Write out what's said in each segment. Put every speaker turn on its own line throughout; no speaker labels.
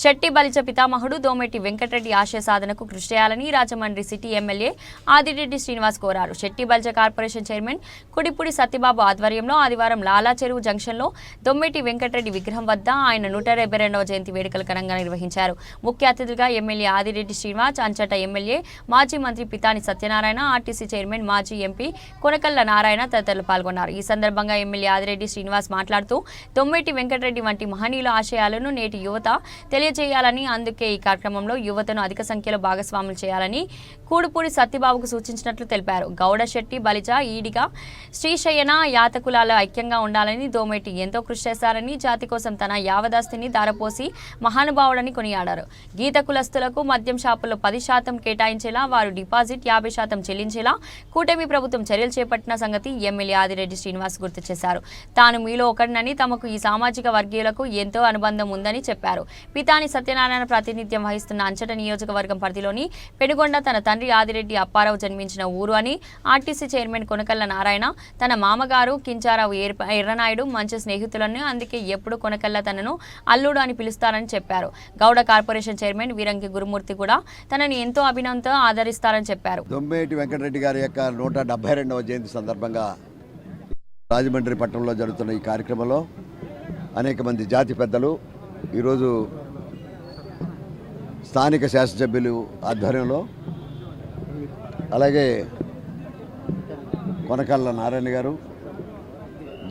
శెట్టి బలిజ పితామహుడు దోమెటి వెంకటరెడ్డి ఆశయ సాధనకు కృషి చేయాలని రాజమండ్రి సిటీ ఎమ్మెల్యే ఆదిరెడ్డి శ్రీనివాస్ కోరారు. శెట్టి బలిజ కార్పొరేషన్ చైర్మన్ కుడిపూడి సత్యబాబు ఆధ్వర్యంలో ఆదివారం లాలా చెరువు జంక్షన్లో దొమ్మెటి వెంకటరెడ్డి విగ్రహం వద్ద ఆయన నూట రెండవ జయంతి వేడుకలు ఘనంగా నిర్వహించారు. ముఖ్య అతిథిగా ఎమ్మెల్యే ఆదిరెడ్డి శ్రీనివాస్ అంచట ఎమ్మెల్యే మాజీ మంత్రి పితాని సత్యనారాయణ ఆర్టీసీ చైర్మన్ మాజీ ఎంపీ కొనకల్ల నారాయణ తదితరులు పాల్గొన్నారు. ఈ సందర్భంగా ఎమ్మెల్యే ఆదిరెడ్డి శ్రీనివాస్ మాట్లాడుతూ దొమ్మెటి వెంకటరెడ్డి వంటి మహనీయుల ఆశయాలను నేటి యువత తెలియజేయాలని అందుకే ఈ కార్యక్రమంలో యువతను అధిక సంఖ్యలో భాగస్వాములు చేయాలని కూడుపూడి సత్యబాబుకు సూచించినట్లు తెలిపారు. గౌడ శెట్టి బలిజ ఈడిగా శ్రీశయన యాతకులాల ఐక్యంగా ఉండాలని దోమేటి ఎంతో కృషి చేశారని జాతి కోసం తన యావదాస్తిని దారపోసి మహానుభావుడని కొనియాడారు. గీత కులస్తులకు మద్యం షాపుల్లో పది శాతం కేటాయించేలా వారు డిపాజిట్ యాభై శాతం చెల్లించేలా కూటమి ప్రభుత్వం చర్యలు చేపట్టిన సంగతి ఎమ్మెల్యే ఆదిరెడ్డి శ్రీనివాస్ గుర్తు చేశారు. తాను మీలో ఒకడినని తమకు ఈ సామాజిక వర్గీయులకు ఎంతో అనుబంధం ఉందని చెప్పారు. పితాని సత్యనారాయణ ప్రాతినిధ్యం వహిస్తున్న అంచట నియోజకవర్గం పరిధిలోని పెనుగొండ తన తండ్రి ఆదిరెడ్డి అప్పారావు జన్మించిన ఊరు అని ఆర్టీసీ చైర్మన్ కొనకల్ల నారాయణ తన మామగారు కించారావు ఎర్రనాయుడు మంచి స్నేహితులను అందుకే ఎప్పుడు కొనకల్ల తనను అల్లుడు అని పిలుస్తారని చెప్పారు. గౌడ కార్పొరేషన్ చైర్మన్ వీరంకి గురుమూర్తి కూడా తనని ఎంతో అభినంతో ఆదరిస్తారని చెప్పారు.
దొమ్మేటి వెంకటరెడ్డి గారి యొక్క నూట డెబ్బై రెండవ జయంతి సందర్భంగా రాజమండ్రి పట్టణంలో జరుగుతున్న ఈ కార్యక్రమంలో అనేక మంది జాతి పెద్దలు ఈరోజు స్థానిక శాసనసభ్యులు ఆధ్వర్యంలో అలాగే కొనకళ్ళ నారాయణ గారు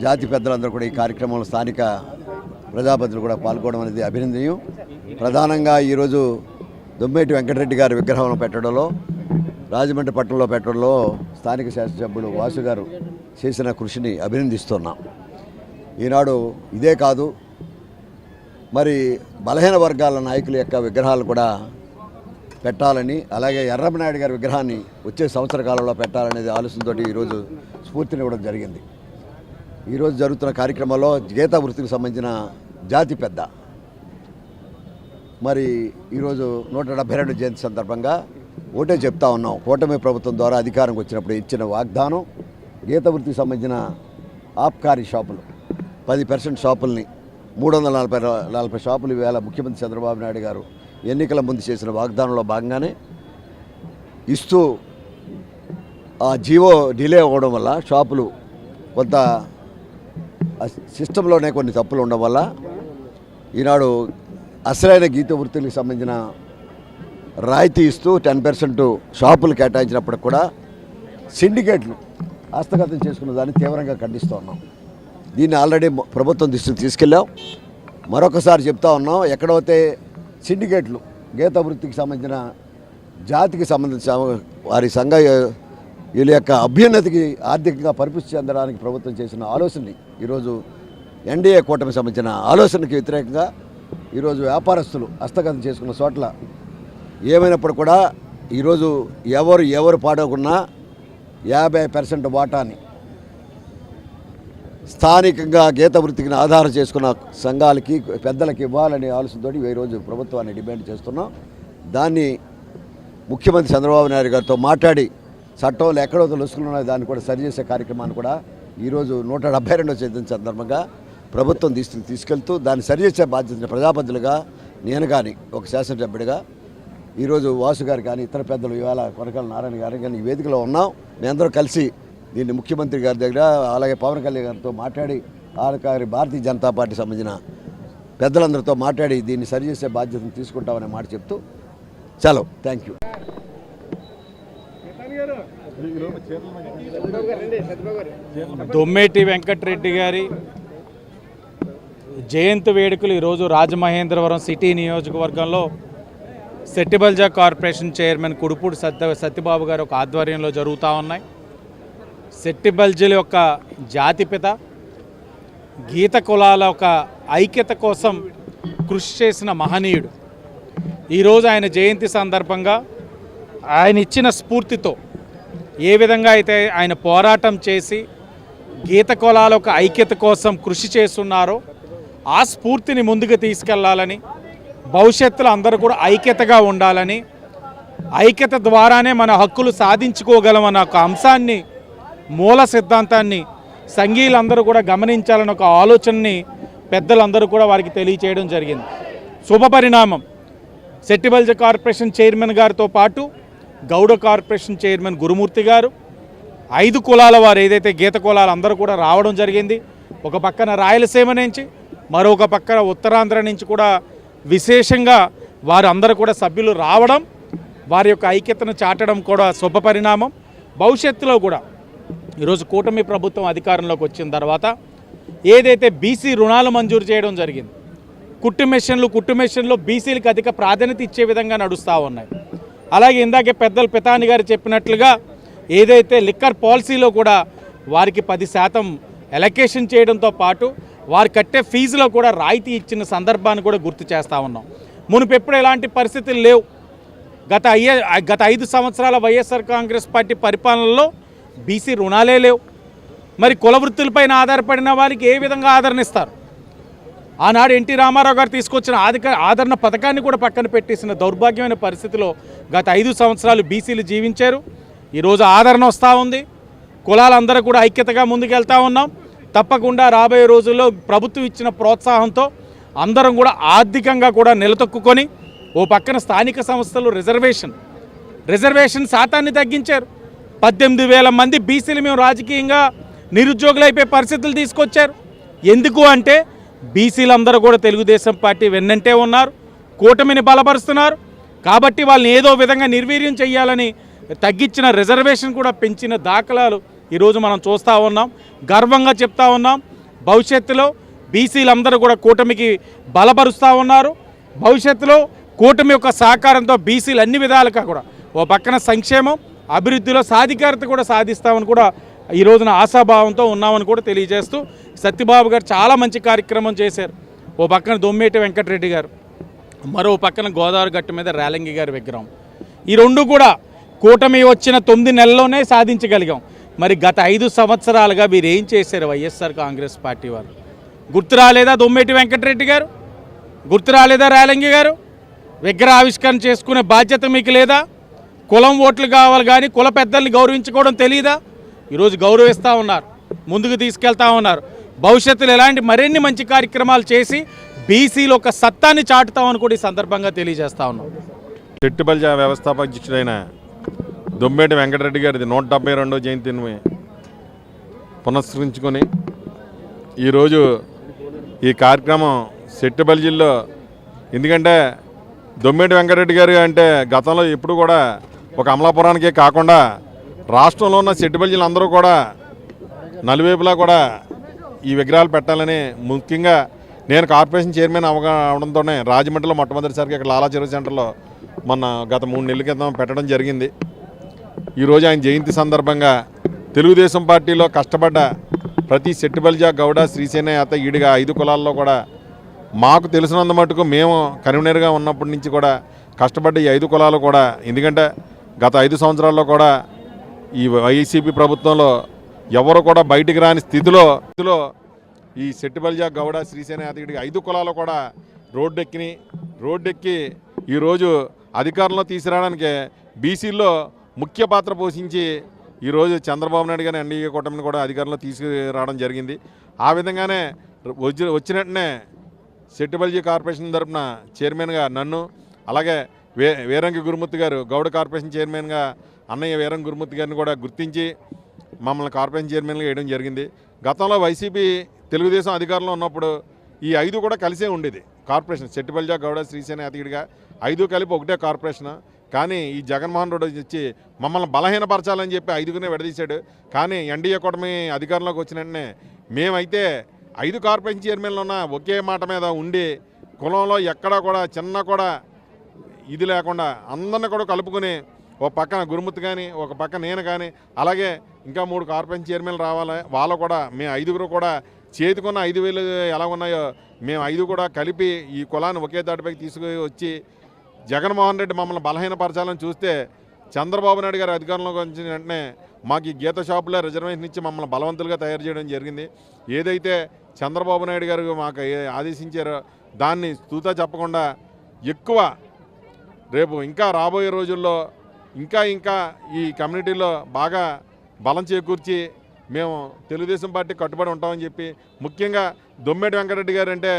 జాతి పెద్దలందరూ కూడా ఈ కార్యక్రమంలో స్థానిక ప్రజాపతులు కూడా పాల్గొనడం అనేది అభినందనీయం. ప్రధానంగా ఈరోజు దొమ్మేటి వెంకటరెడ్డి గారి విగ్రహం పెట్టడంలో రాజమండ్రి పట్టణంలో పెట్టడంలో స్థానిక శాసనసభ్యుడు వాసు గారు చేసిన కృషిని అభినందిస్తున్నాం. ఈనాడు ఇదే కాదు మరి బలహీన వర్గాల నాయకుల యొక్క విగ్రహాలు కూడా పెట్టాలని అలాగే ఎర్రమనాయుడు గారి విగ్రహాన్ని వచ్చే సంవత్సర కాలంలో పెట్టాలనేది ఆలోచనతో ఈరోజు స్ఫూర్తినివ్వడం జరిగింది. ఈరోజు జరుగుతున్న కార్యక్రమంలో గీతా వృత్తికి సంబంధించిన జాతి పెద్ద. మరి ఈరోజు నూట డెబ్బై రెండు జయంతి సందర్భంగా ఒకటే చెప్తా ఉన్నాం. కూటమి ప్రభుత్వం ద్వారా అధికారంకి వచ్చినప్పుడు ఇచ్చిన వాగ్దానం గీత వృత్తికి సంబంధించిన ఆబ్కారీ షాపులు పది పర్సెంట్ షాపుల్ని మూడు వందల నలభై నలభై షాపులు ఇవాళ ముఖ్యమంత్రి చంద్రబాబు నాయుడు గారు ఎన్నికల ముందు చేసిన వాగ్దానంలో భాగంగానే ఇస్తూ ఆ జీవో డిలే అవ్వడం వల్ల షాపులు కొంత సిస్టంలోనే కొన్ని తప్పులు ఉండడం వల్ల ఈనాడు అసలైన గీత వృత్తులకు సంబంధించిన రాయితీ ఇస్తూ టెన్ పర్సెంట్ షాపులు కేటాయించినప్పుడు కూడా సిండికేట్లు హస్తగతం చేసుకున్న దాన్ని తీవ్రంగా ఖండిస్తూ ఉన్నాం. దీన్ని ఆల్రెడీ ప్రభుత్వం దృష్టికి తీసుకెళ్ళాం. మరొకసారి చెప్తా ఉన్నాం ఎక్కడైతే సిండికేట్లు గీత వృత్తికి సంబంధించిన జాతికి సంబంధించిన వారి సంఘ వీళ్ళ యొక్క అభ్యున్నతికి ఆర్థికంగా పరిపుష్టి చెందడానికి ప్రభుత్వం చేసిన ఆలోచనని ఈరోజు ఎన్డీఏ కూటమికి సంబంధించిన ఆలోచనకి వ్యతిరేకంగా ఈరోజు వ్యాపారస్తులు హస్తగతం చేసుకున్న చోట్ల ఏమైనప్పుడు కూడా ఈరోజు ఎవరు ఎవరు పాడకున్నా యాభై పర్సెంట్ వాటాని స్థానికంగా గీత వృత్తికి ఆధారం చేసుకున్న సంఘాలకి పెద్దలకి ఇవ్వాలనే ఆలోచనతో ఈరోజు ప్రభుత్వాన్ని డిమాండ్ చేస్తున్నాం. దాన్ని ముఖ్యమంత్రి చంద్రబాబు నాయుడు గారితో మాట్లాడి చట్టంలో ఎక్కడో లొసుకులు ఉన్నాయో దాన్ని కూడా సరిచేసే కార్యక్రమాన్ని కూడా ఈరోజు నూట డెబ్బై రెండో చేసిన సందర్భంగా ప్రభుత్వం తీసుకు తీసుకెళ్తూ దాన్ని సరిచేసే బాధ్యతను ప్రజాపతిలుగా నేను కానీ ఒక శాసనసభ్యుడిగా ఈరోజు వాసు గారు కానీ ఇతర పెద్దలు ఇవాళ కొనకల నారాయణ గారు కానీ ఈ వేదికలో ఉన్నాం. మేమందరం కలిసి దీన్ని ముఖ్యమంత్రి గారి దగ్గర అలాగే పవన్ కళ్యాణ్ గారితో మాట్లాడి వాళ్ళకి భారతీయ జనతా పార్టీ సంబంధించిన పెద్దలందరితో మాట్లాడి దీన్ని సరిచేసే బాధ్యతను తీసుకుంటామనే మాట చెప్తూ చలో. థ్యాంక్ యూ
దొమ్మేటి వెంకటరెడ్డి గారి జయంతి వేడుకలు ఈరోజు రాజమహేంద్రవరం సిటీ నియోజకవర్గంలో సెట్టిబల్జా కార్పొరేషన్ చైర్మన్ కుడుపూడి సత్య సత్యబాబు గారి ఒక ఆధ్వర్యంలో జరుగుతూ ఉన్నాయి. సెట్టిబల్జల యొక్క జాతిపిత గీత కులాల ఒక ఐక్యత కోసం కృషి చేసిన మహనీయుడు. ఈరోజు ఆయన జయంతి సందర్భంగా ఆయన ఇచ్చిన స్ఫూర్తితో ఏ విధంగా అయితే ఆయన పోరాటం చేసి గీత కులాల ఒక ఐక్యత కోసం కృషి చేస్తున్నారో ఆ స్ఫూర్తిని ముందుకు తీసుకెళ్ళాలని భవిష్యత్తులో అందరూ కూడా ఐక్యతగా ఉండాలని ఐక్యత ద్వారానే మన హక్కులు సాధించుకోగలం అన్న ఒక అంశాన్ని మూల సిద్ధాంతాన్ని సంఘీయులందరూ కూడా గమనించాలని ఒక ఆలోచనని పెద్దలందరూ కూడా వారికి తెలియచేయడం జరిగింది. శుభపరిణామం సెట్టిబల్జ కార్పొరేషన్ చైర్మన్ గారితో పాటు గౌడ కార్పొరేషన్ చైర్మన్ గురుమూర్తి గారు ఐదు కులాల వారు ఏదైతే గీత కులాలు అందరూ కూడా రావడం జరిగింది. ఒక పక్కన రాయలసీమ నుంచి మరొక పక్కన ఉత్తరాంధ్ర నుంచి కూడా విశేషంగా వారు అందరూ కూడా సభ్యులు రావడం వారి యొక్క ఐక్యతను చాటడం కూడా శుభ పరిణామం. భవిష్యత్తులో కూడా ఈరోజు కూటమి ప్రభుత్వం అధికారంలోకి వచ్చిన తర్వాత ఏదైతే బీసీ రుణాలు మంజూరు చేయడం జరిగింది కుట్టు మిషన్లు కుట్టు మిషన్లు బీసీలకు అధిక ప్రాధాన్యత ఇచ్చే విధంగా నడుస్తూ ఉన్నాయి. అలాగే ఇందాకే పెద్దలు పితాని గారు చెప్పినట్లుగా ఏదైతే లిక్కర్ పాలసీలో కూడా వారికి పది శాతం ఎలకేషన్ చేయడంతో పాటు వారు కట్టే ఫీజులో కూడా రాయితీ ఇచ్చిన సందర్భాన్ని కూడా గుర్తు చేస్తూ ఉన్నాం. మునుపు ఎప్పుడు ఎలాంటి పరిస్థితులు లేవు. గత అయ్యే గత ఐదు సంవత్సరాల వైఎస్ఆర్ కాంగ్రెస్ పార్టీ పరిపాలనలో బీసీ రుణాలే లేవు. మరి కుల వృత్తులపైన ఆధారపడిన వారికి ఏ విధంగా ఆదరణిస్తారు ఆనాడు ఎన్టీ రామారావు గారు తీసుకొచ్చిన ఆధిక ఆదరణ పథకాన్ని కూడా పక్కన పెట్టేసిన దౌర్భాగ్యమైన పరిస్థితిలో గత ఐదు సంవత్సరాలు బీసీలు జీవించారు. ఈరోజు ఆదరణ వస్తూ ఉంది. కులాలందరూ కూడా ఐక్యతగా ముందుకెళ్తా ఉన్నాం. తప్పకుండా రాబోయే రోజుల్లో ప్రభుత్వం ఇచ్చిన ప్రోత్సాహంతో అందరం కూడా ఆర్థికంగా కూడా నిలతొక్కుని ఓ పక్కన స్థానిక సంస్థలు రిజర్వేషన్ రిజర్వేషన్ శాతాన్ని తగ్గించారు. పద్దెనిమిది వేల మంది బీసీలు మేము రాజకీయంగా నిరుద్యోగులు అయిపోయే పరిస్థితులు తీసుకొచ్చారు. ఎందుకు అంటే బీసీలందరూ కూడా తెలుగుదేశం పార్టీ వెన్నంటే ఉన్నారు కూటమిని బలపరుస్తున్నారు. కాబట్టి వాళ్ళని ఏదో విధంగా నిర్వీర్యం చేయాలని తగ్గించిన రిజర్వేషన్ కూడా పెంచిన దాఖలాలు ఈరోజు మనం చూస్తూ ఉన్నాం. గర్వంగా చెప్తా ఉన్నాం. భవిష్యత్తులో బీసీలందరూ కూడా కూటమికి బలపరుస్తూ ఉన్నారు. భవిష్యత్తులో కూటమి యొక్క సహకారంతో బీసీలు అన్ని విధాలుగా కూడా ఓ పక్కన సంక్షేమం అభివృద్ధిలో సాధికారత కూడా సాధిస్తామని కూడా ఈ రోజున ఆశాభావంతో ఉన్నామని కూడా తెలియజేస్తూ సత్యబాబు గారు చాలా మంచి కార్యక్రమం చేశారు. ఓ పక్కన దొమ్మేటి వెంకటరెడ్డి గారు మరో పక్కన గోదావరి గట్టు మీద రేలంగి గారి విగ్రహం. ఈ రెండు కూడా కూటమి వచ్చిన తొమ్మిది నెలల్లోనే సాధించగలిగాం. మరి గత ఐదు సంవత్సరాలుగా మీరు ఏం చేశారు వైఎస్ఆర్ కాంగ్రెస్ పార్టీ వారు గుర్తు రాలేదా దొమ్మేటి వెంకటరెడ్డి గారు? గుర్తు రాలేదా రేలంగి గారు? విగ్రహ ఆవిష్కరణ చేసుకునే బాధ్యత మీకు లేదా? కులం ఓట్లు కావాలి కానీ కుల పెద్దల్ని గౌరవించుకోవడం తెలియదా ఈరోజు గౌరవిస్తూ ఉన్నారు ముందుకు తీసుకెళ్తా ఉన్నారు. భవిష్యత్తులో ఎలాంటి మరిన్ని మంచి కార్యక్రమాలు చేసి బీసీలు ఒక సత్తాన్ని చాటుతామని కూడా ఈ సందర్భంగా తెలియజేస్తా ఉన్నాం.
చెట్టుబల్జ వ్యవస్థాపకుడైన దొమ్మేటి వెంకటరెడ్డి గారిది నూట డెబ్బై రెండో జయంతిని పునస్కరించుకొని ఈరోజు ఈ కార్యక్రమం సెట్టుబల్జిల్లో ఎందుకంటే దొమ్మేటి వెంకటరెడ్డి గారు అంటే గతంలో ఎప్పుడు కూడా ఒక అమలాపురానికే కాకుండా రాష్ట్రంలో ఉన్న సెట్టుబల్జీలు అందరూ కూడా నలువైపులా కూడా ఈ విగ్రహాలు పెట్టాలని ముఖ్యంగా నేను కార్పొరేషన్ చైర్మన్ అవగా అవడంతోనే రాజమండ్రిలో మొట్టమొదటిసారిగా ఇక్కడ లాలా చెరువు సెంటర్లో మొన్న గత మూడు నెలల క్రితం పెట్టడం జరిగింది. ఈరోజు ఆయన జయంతి సందర్భంగా తెలుగుదేశం పార్టీలో కష్టపడ్డ ప్రతి సెట్టిబల్జా గౌడ శ్రీసేన అత ఈడిగా ఐదు కులాల్లో కూడా మాకు తెలిసినంత మటుకు మేము కన్వీనర్గా ఉన్నప్పటి నుంచి కూడా కష్టపడ్డ ఈ ఐదు కులాలు కూడా. ఎందుకంటే గత ఐదు సంవత్సరాల్లో కూడా ఈ వైసీపీ ప్రభుత్వంలో ఎవరు కూడా బయటికి రాని స్థితిలో స్థితిలో ఈ శెట్టిబల్జా గౌడ శ్రీసేన యాదగిరి ఐదు కులాలు కూడా రోడ్డెక్కిని రోడ్డెక్కి ఈరోజు అధికారంలో తీసుకురావడానికి బీసీల్లో ముఖ్య పాత్ర పోషించి ఈరోజు చంద్రబాబు నాయుడు గారిని ఎన్డీఏ కూటమిని కూడా అధికారంలో తీసుకురావడం జరిగింది. ఆ విధంగానే వచ్చి వచ్చినట్టునే సెట్టిబల్జీ కార్పొరేషన్ తరఫున చైర్మన్గా నన్ను అలాగే వే వీరంగి గురుమూర్తి గారు గౌడ కార్పొరేషన్ చైర్మన్గా అన్నయ్య వీరంగి గురుమూర్తి గారిని కూడా గుర్తించి మమ్మల్ని కార్పొరేషన్ చైర్మన్గా వేయడం జరిగింది. గతంలో వైసీపీ తెలుగుదేశం అధికారంలో ఉన్నప్పుడు ఈ ఐదు కూడా కలిసే ఉండేది. కార్పొరేషన్ సెట్టిబల్జా గౌడ శ్రీసేన అతిడిగా ఐదు కలిపి ఒకటే కార్పొరేషన్. కానీ ఈ జగన్మోహన్ రెడ్డి వచ్చి మమ్మల్ని బలహీనపరచాలని చెప్పి ఐదుగునే విడదీశాడు. కానీ ఎన్డీఏ కూటమి అధికారంలోకి వచ్చిన వెంటనే మేమైతే ఐదు కార్పొరేషన్ చైర్మన్లు ఉన్న ఒకే మాట మీద ఉండి కులంలో ఎక్కడా కూడా చిన్న కూడా ఇది లేకుండా అందరిని కూడా కలుపుకొని ఒక పక్కన గురుమూర్తి కానీ ఒక పక్క నేను కానీ అలాగే ఇంకా మూడు కార్పొరేషన్ చైర్మన్లు రావాలి. వాళ్ళు కూడా మేము ఐదుగురు కూడా చేతికున్న ఐదు వేలు ఎలా ఉన్నాయో మేము ఐదు కూడా కలిపి ఈ కులాన్ని ఒకే దాటిపైకి తీసుకుని వచ్చి జగన్మోహన్ రెడ్డి మమ్మల్ని బలహీనపరచాలని చూస్తే చంద్రబాబు నాయుడు గారు అధికారంలోకి వచ్చిన వెంటనే మాకు ఈ గీత షాపులో రిజర్వేషన్ ఇచ్చి మమ్మల్ని బలవంతులుగా తయారు చేయడం జరిగింది. ఏదైతే చంద్రబాబు నాయుడు గారు మాకు ఏ- ఆదేశించారో దాన్ని తూతా చెప్పకుండా ఎక్కువ రేపు ఇంకా రాబోయే రోజుల్లో ఇంకా ఇంకా ఈ కమ్యూనిటీలో బాగా బలం చేకూర్చి మేము తెలుగుదేశం పార్టీ కట్టుబడి ఉంటామని చెప్పి ముఖ్యంగా దొమ్మేటి వెంకటరెడ్డి గారు అంటే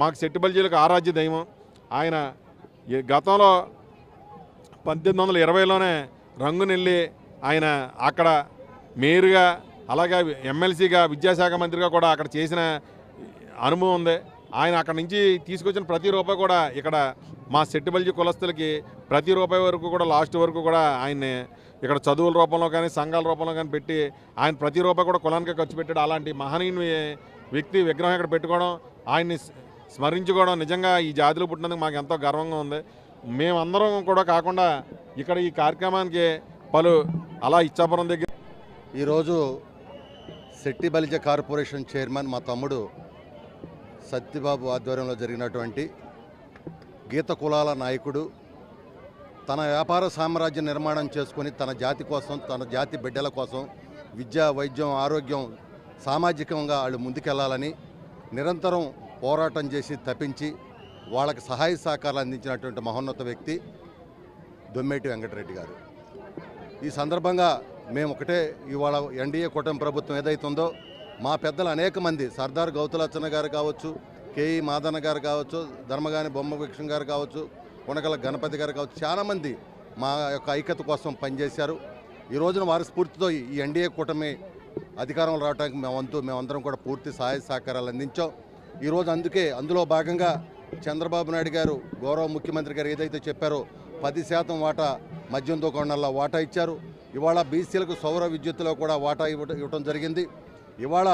మాకు సెట్టిబల్జీలకు ఆరాధ్య దైవం. ఆయన గతంలో పద్దెనిమిది వందల ఇరవైలోనే రంగునెల్లి ఆయన అక్కడ మేయర్గా అలాగే ఎమ్మెల్సీగా విద్యాశాఖ మంత్రిగా కూడా అక్కడ చేసిన అనుభవం ఉంది. ఆయన అక్కడ నుంచి తీసుకొచ్చిన ప్రతి రూపాయి కూడా ఇక్కడ మా సెట్టిబల్జీ కులస్తులకి ప్రతి రూపాయి వరకు కూడా లాస్ట్ వరకు కూడా ఆయన్ని ఇక్కడ చదువుల రూపంలో కానీ సంఘాల రూపంలో కానీ పెట్టి ఆయన ప్రతి రూపాయి కూడా కులానికి ఖర్చు పెట్టాడు. అలాంటి మహనీయుని వ్యక్తి విగ్రహం ఇక్కడ పెట్టుకోవడం ఆయన్ని స్మరించుకోవడం నిజంగా ఈ జాతిలో పుట్టినందుకు మాకు ఎంతో గర్వంగా ఉంది. మేమందరం కూడా కాకుండా ఇక్కడ ఈ కార్యక్రమానికి పలు అలా ఇచ్చాపురం దగ్గర
ఈరోజు శెట్టి బలిజ కార్పొరేషన్ చైర్మన్ మా తమ్ముడు సత్యబాబు ఆధ్వర్యంలో జరిగినటువంటి గీత కులాల నాయకుడు తన వ్యాపార సామ్రాజ్య నిర్మాణం చేసుకొని తన జాతి కోసం తన జాతి బిడ్డల కోసం విద్య వైద్యం ఆరోగ్యం సామాజికంగా వాళ్ళు ముందుకెళ్ళాలని నిరంతరం పోరాటం చేసి తప్పించి వాళ్ళకి సహాయ సహకారాలు అందించినటువంటి మహోన్నత వ్యక్తి దొమ్మేటి వెంకటరెడ్డి గారు. ఈ సందర్భంగా మేము ఒకటే ఇవాళ ఎన్డీఏ కూటమి ప్రభుత్వం ఏదైతుందో మా పెద్దలు అనేక మంది సర్దార్ గౌతులచ్చన్న గారు కావచ్చు కేఈ మాదన్న గారు కావచ్చు ధర్మగాని బొమ్మభిక్షం గారు కావచ్చు కొనకల గణపతి గారు కావచ్చు చాలామంది మా యొక్క ఐక్యత కోసం పనిచేశారు. ఈ రోజున వారి స్ఫూర్తితో ఈ ఎన్డీఏ కూటమి అధికారంలో రావడానికి మేమంతూ మేమందరం కూడా పూర్తి సహాయ సహకారాలు అందించాం. ఈరోజు అందుకే అందులో భాగంగా చంద్రబాబు నాయుడు గారు గౌరవ ముఖ్యమంత్రి గారు ఏదైతే చెప్పారో పది శాతం వాటా మద్యం దుకాణాల్లో వాటా ఇచ్చారు. ఇవాళ బీసీలకు సౌర విద్యుత్తులో కూడా వాటా ఇవ్వటం ఇవ్వటం జరిగింది. ఇవాళ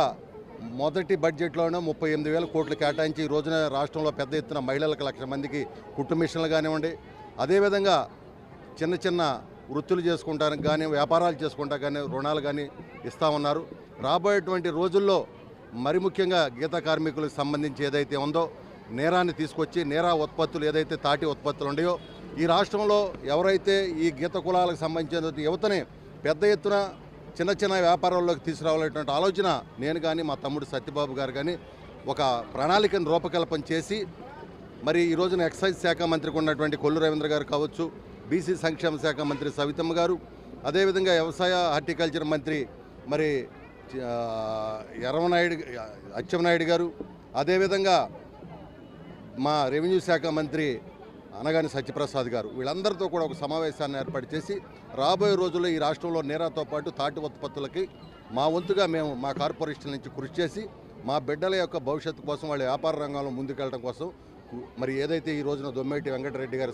మొదటి బడ్జెట్లోనే ముప్పై ఎనిమిది వేల కోట్లు కేటాయించి ఈ రోజున రాష్ట్రంలో పెద్ద ఎత్తున మహిళలకు లక్ష మందికి కుట్టు మిషన్లు కానివ్వండి అదేవిధంగా చిన్న చిన్న వృత్తులు చేసుకుంటానికి కానీ వ్యాపారాలు చేసుకుంటా కానీ రుణాలు కానీ ఇస్తా ఉన్నారు. రాబోయేటువంటి రోజుల్లో మరి ముఖ్యంగా గీత కార్మికులకు సంబంధించి ఏదైతే ఉందో నేరాన్ని తీసుకొచ్చి నేరా ఉత్పత్తులు ఏదైతే తాటి ఉత్పత్తులు ఉన్నాయో ఈ రాష్ట్రంలో ఎవరైతే ఈ గీత కులాలకు సంబంధించిన యువతని పెద్ద ఎత్తున చిన్న చిన్న వ్యాపారాల్లోకి తీసుకురావాలనేటువంటి ఆలోచన నేను కానీ మా తమ్ముడు సత్యబాబు గారు కానీ ఒక ప్రణాళికను రూపకల్పన చేసి మరి ఈ రోజున ఎక్సైజ్ శాఖ మంత్రికి ఉన్నటువంటి కొల్లు రవీంద్ర గారు కావచ్చు బీసీ సంక్షేమ శాఖ మంత్రి సవితమ్మ గారు అదేవిధంగా వ్యవసాయ హార్టికల్చర్ మంత్రి మరి ఎరవనాయుడు ఎర్రమనాయుడు అచ్చెన్నాయుడు గారు అదేవిధంగా మా రెవెన్యూ శాఖ మంత్రి అనగాని సత్యప్రసాద్ గారు. వీళ్ళందరితో కూడా ఒక సమావేశాన్ని ఏర్పాటు చేసి రాబోయే రోజుల్లో ఈ రాష్ట్రంలో నేరాతో పాటు తాటి ఉత్పత్తులకి మా వంతుగా మేము మా కార్పొరేషన్ నుంచి కృషి చేసి మా బిడ్డల యొక్క భవిష్యత్తు కోసం వాళ్ళ వ్యాపార రంగంలో ముందుకెళ్ళడం కోసం మరి ఏదైతే ఈ రోజున దొమ్మేటి వెంకటరెడ్డి గారి